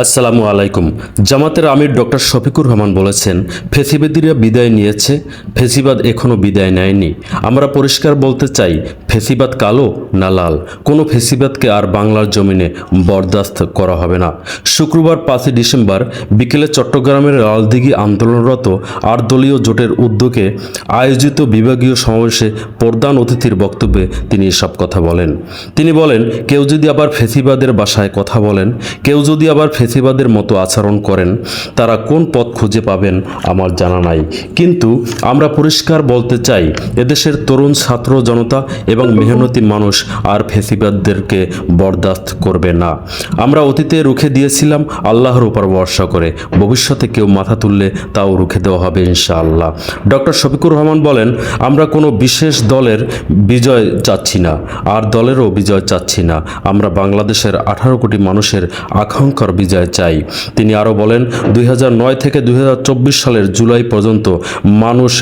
আসসালামু আলাইকুম। জামাতের আমির ডক্টর শফিকুর রহমান বলেছেন, ফেসিবাদীরা বিদায় নিয়েছে, ফেসিবাদ এখনও বিদায় নেয়নি। আমরা পরিষ্কার বলতে চাই ফেসিবাদ কালো না লাল? কোনো ফেসিবাদকে আর বাংলার জমিনে বরদাস্ত করা হবে না। শুক্রবার পাঁচই ডিসেম্বর বিকেলে চট্টগ্রামের লালদিঘি আন্দোলনরত আট দলীয় জোটের উদ্যোগে আয়োজিত বিভাগীয় সমাবেশে প্রধান অতিথির বক্তব্যে তিনি এসব কথা বলেন। তিনি বলেন, কেউ যদি আবার ফেসিবাদের বাসায় কথা বলেন, কেউ যদি আবার ফেসিবাদের মতো আচরণ করেন, তারা কোন পথ খুঁজে পাবেন আমার জানা নাই। কিন্তু আমরা পরিষ্কার বলতে চাই, এদেশের তরুণ ছাত্র জনতা এবং মেহনতি মানুষ আর ফেসিবাদদেরকে বরদাস্ত করবে না। আমরা অতীতে রুখে দিয়েছিলাম আল্লাহর উপর ভরসা করে। ভবিষ্যতে কেউ মাথা তুললে তাও রুখে দেওয়া হবে ইনশাআল্লাহ। ডক্টর শফিকুর রহমান বলেন, আমরা কোনো বিশেষ দলের বিজয় চাচ্ছি না, আর দলেরও বিজয় চাচ্ছি না। আমরা বাংলাদেশের আঠারো কোটি মানুষের আকাঙ্ক্ষার বিজয় চাই। তিনি আরও বলেন, দুই হাজার নয় থেকে দুই হাজার চব্বিশ সালের জুলাই পর্যন্ত মানুষ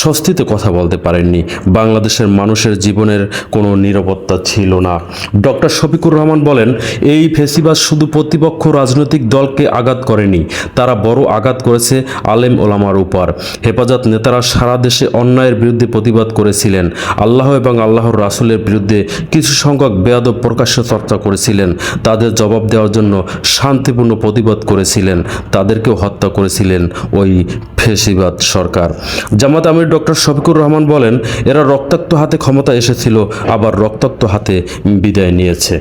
স্বস্তিতে কথা বলতে পারেননি। বাংলাদেশের মানুষের জীবনের কোনো নিরাপত্তা ছিল না। ডক্টর শফিকুর রহমান বলেন, এই ফেসিবাদ শুধু প্রতিপক্ষ রাজনৈতিক দলকে আঘাত করেনি, তারা বড় আঘাত করেছে আলেম ওলামার উপর। হেফাজত নেতারা সারা দেশে অন্যায়ের বিরুদ্ধে প্রতিবাদ করেছিলেন। আল্লাহ এবং আল্লাহর রাসুলের বিরুদ্ধে কিছু সংখ্যক বেয়াদব প্রকাশ্য চর্চা করেছিলেন। তাদের জবাব দেওয়ার জন্য শান্তিপূর্ণ প্রতিবাদ করেছিলেন। তাদেরকেও হত্যা করেছিলেন ওই ফেসিবাদ সরকার। জামাত আমির ডক্টর শফিকুর রহমান বলেন, এরা রক্তাক্ত হাতে ক্ষমতা এসেছিল, আবার রক্তাক্ত হাতে বিদায় নিয়েছে।